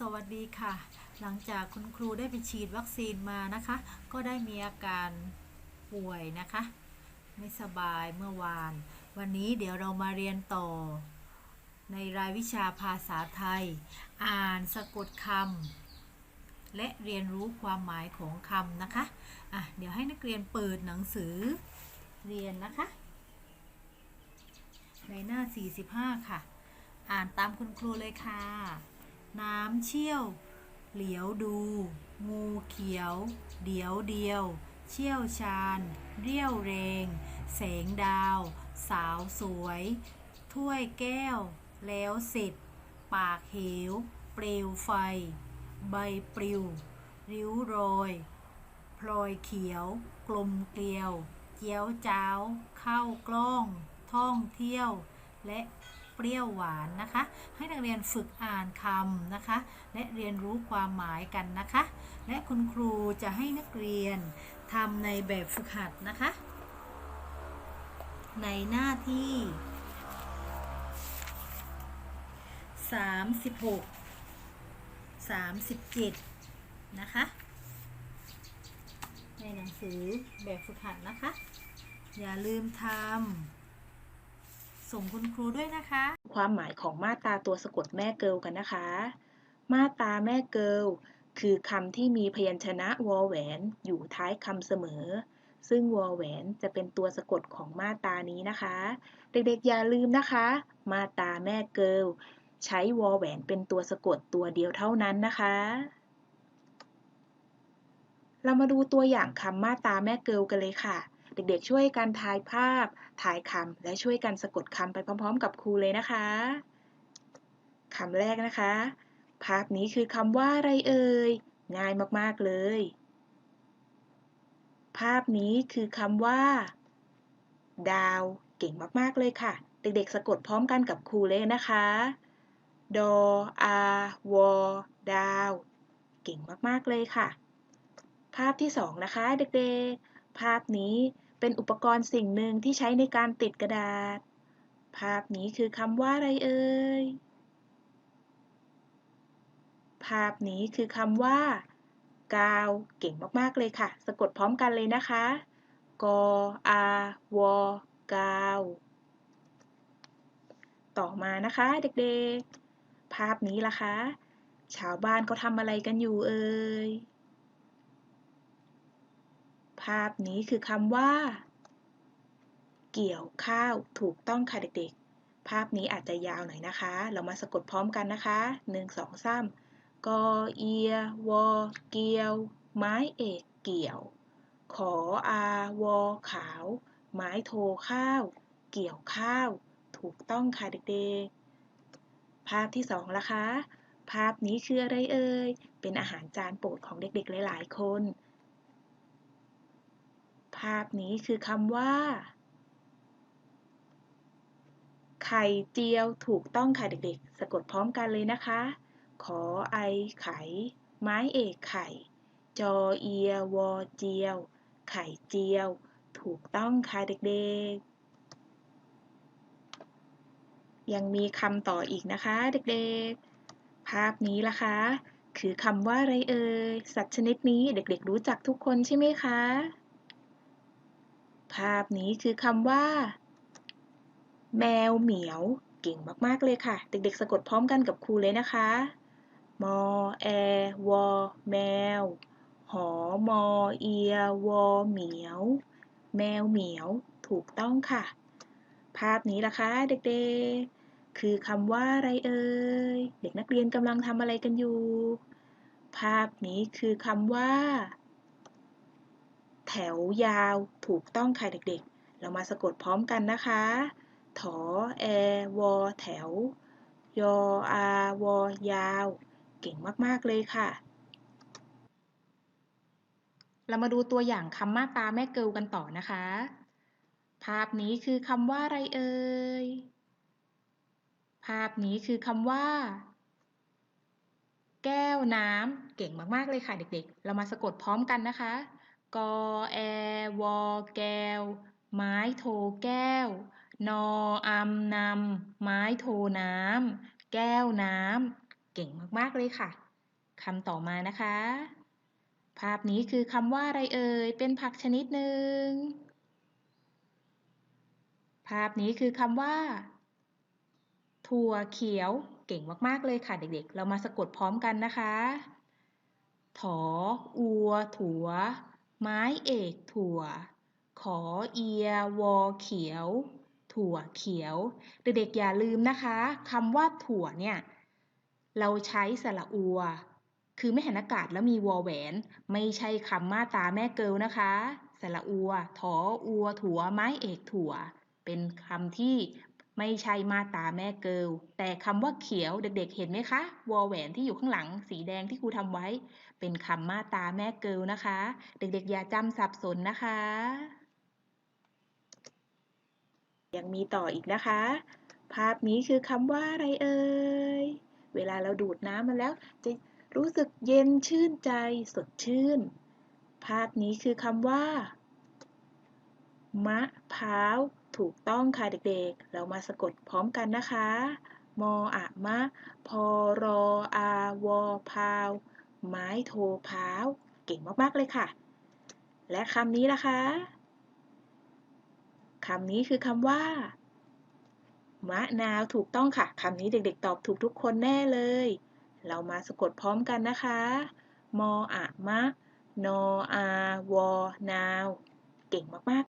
สวัสดีค่ะ หลังจากคุณครูได้ไปฉีดวัคซีนมานะคะ ก็ได้มีอาการป่วยนะคะ ไม่สบายเมื่อวาน วันนี้เดี๋ยวเรามาเรียนต่อ ในรายวิชาภาษาไทย อ่านสะกดคำและเรียนรู้ความหมายของคำนะคะอะเดี๋ยวให้นักเรียนเปิดหนังสือเรียนนะคะ ในหน้า 45 ค่ะ อ่านตามคุณครูเลยค่ะ น้ำเชี่ยว เหลียวดู งูเขียว เดียวเดียว เชี่ยวชาญ เรี่ยวเรง แสงดาว สาวสวย ถ้วยแก้ว แล้วเสร็จ ปากเหว เปลวไฟ ใบปลิว ริ้วโรยพลอยเขียว กลมเกลียว เจียวจ้าว เข้ากล้อง ท่องเที่ยว และ เปรี้ยวหวานนะคะ ให้นักเรียนฝึกอ่านคำนะคะ และเรียนรู้ความหมายกันนะคะ และคุณครูจะให้นักเรียนทำในแบบฝึกหัดนะคะ ในหน้าที่ 36 37 นะคะในหนังสือแบบฝึกหัดนะคะ อย่าลืมทำ ส่งคุณครูด้วยนะคะ ความหมายของมาตราตัวสะกดแม่เกิลกันนะคะ มาตราแม่เกิลคือคำที่มีพยัญชนะวอแหวน อยู่ท้ายคำเสมอ ซึ่งวอแหวนจะเป็นตัวสะกดของมาตรานี้นะคะ เด็กๆอย่าลืมนะคะ มาตราแม่เกิลใช้วอแหวนเป็นตัวสะกดตัวเดียวเท่านั้นนะคะ เรามาดูตัวอย่างคำมาตราแม่เกิลกันเลยค่ะ เด็กๆช่วยกันทายภาพ ทายคำและช่วยกันสะกดคำไปพร้อม ๆ กับครูเลยนะคะคำแรกนะคะ ภาพนี้คือคำว่าอะไรเอ่ย ง่ายมากๆเลย ภาพนี้คือคำว่า ดาว เก่งมากๆเลยค่ะ เด็กๆสะกดพร้อมกันกับครูเลยนะคะ ดออาวอดาว เก่งมากๆเลยค่ะ ภาพที่สองนะคะ เด็กๆ ภาพนี้ เป็นอุปกรณ์สิ่งหนึ่งที่ใช้ในการติดกระดาษ ภาพนี้คือคำว่าอะไรเอ่ย ภาพนี้คือคำว่า กาว เก่งมาก ๆ เลยค่ะ สะกดพร้อมกันเลยนะคะ กอาวกาว ต่อมานะคะเด็กๆ ภาพนี้ล่ะคะ ชาวบ้านเขาทำอะไรกันอยู่เอ่ย ภาพนี้คือคำว่า เกี่ยวข้าวถูกต้องค่ะเด็กๆ ภาพนี้อาจจะยาวหน่อยนะคะ เรามาสะกดพร้อมกันนะคะหนึ่งสองสามกอเอียวอเกียว ไม้เอกเกี่ยว ขออาวอขาว ไม้โทข้าว เกี่ยวข้าว ถูกต้องค่ะเด็กๆ ภาพที่สองละคะ ภาพนี้คืออะไรเอ่ย เป็นอาหารจานโปรดของเด็กๆ หลายๆ คน ภาพนี้คือคำว่า ไข่เจียวถูกต้องค่ะเด็กๆ สะกดพร้อมกันเลยนะคะ ขอไอไข่ ไม้เอกไข่ จอเอียวอเจียว ไข่เจียว ถูกต้องค่ะเด็กๆ ยังมีคำต่ออีกนะคะเด็กๆ ภาพนี้ล่ะคะคือคำว่าอะไรเอ่ย สัตว์ชนิดนี้เด็กๆรู้จักทุกคนใช่ไหมคะ ภาพนี้คือคำว่า แมวเหมียว เก่งมาก ๆ เลยค่ะ เด็ก ๆ สะกดพร้อมกันกับครูเลยนะคะ มอ แอ วอ แมว หอ มอ เอีย วอ เหมียว แมวเหมียว ถูกต้องค่ะ ภาพนี้ล่ะคะเด็ก ๆ คือคำว่าอะไรเอ่ย เด็กนักเรียนกำลังทำอะไรกันอยู่ ภาพนี้คือคำว่า แถวยาวถูกต้องค่ะเด็กๆ เรามาสะกดพร้อมกันนะคะ ถอแอวอแถว ยออาวอยาว เก่งมากๆเลยค่ะ เรามาดูตัวอย่างคำมาตาแม่เกิลกันต่อนะคะ ภาพนี้คือคำว่าอะไรเอ่ย ภาพนี้คือคำว่า แก้วน้ำเก่งมากๆเลยค่ะเด็กๆ เรามาสะกดพร้อมกันนะคะ กอแอวอแก้วไม้โทแก้ว นออำนำไม้โทน้ำ แก้วน้ำ เก่งมาก ๆ เลยค่ะ คำต่อมานะคะ ภาพนี้คือคำว่าอะไรเอ่ย เป็นผักชนิดหนึ่ง ภาพนี้คือคำว่า ถั่วเขียว เก่งมาก ๆ เลยค่ะเด็ก ๆ เรามาสะกดพร้อมกันนะคะถออัว ถั่ว ไม้เอกถั่ว ขอเอีย วอเขียว ถั่วเขียว เด็กๆอย่าลืมนะคะคำว่าถั่วเนี่ย เราใช้สระอัว คือไม่หันอากาศแล้วมีวอแหวน ไม่ใช่คำมาตาแม่เกิลนะคะ สระอัว ถออัว ถั่ว ไม้เอกถั่ว เป็นคำที่ ไม่ใช่มาตาแม่เกิลแต่คำว่าเขียวเด็กๆ เห็นไหมคะวอแหวนที่อยู่ข้างหลังสีแดงที่ครูทำไว้ เป็นคำมาตาแม่เกิลนะคะ เด็กๆ อย่าจำสับสนนะคะ ยังมีต่ออีกนะคะ ภาพนี้คือคำว่าอะไรเอ่ย เวลาเราดูดน้ำมาแล้ว จะรู้สึกเย็นชื่นใจสดชื่น ภาพนี้คือคำว่า มะพร้าว ถูกต้องค่ะเด็กๆ เรามาสะกดพร้อมกันนะคะ มออะมะ พอรออาวอพาว ไม้โทพาว เก่งมากๆเลยค่ะ และคำนี้ล่ะคะ คำนี้คือคำว่า มะนาวถูกต้องค่ะ คำนี้เด็กๆ ตอบถูกทุกคนแน่เลย เรามาสะกดพร้อมกันนะคะ มออะมะ นออาวอนาว เก่งมากๆ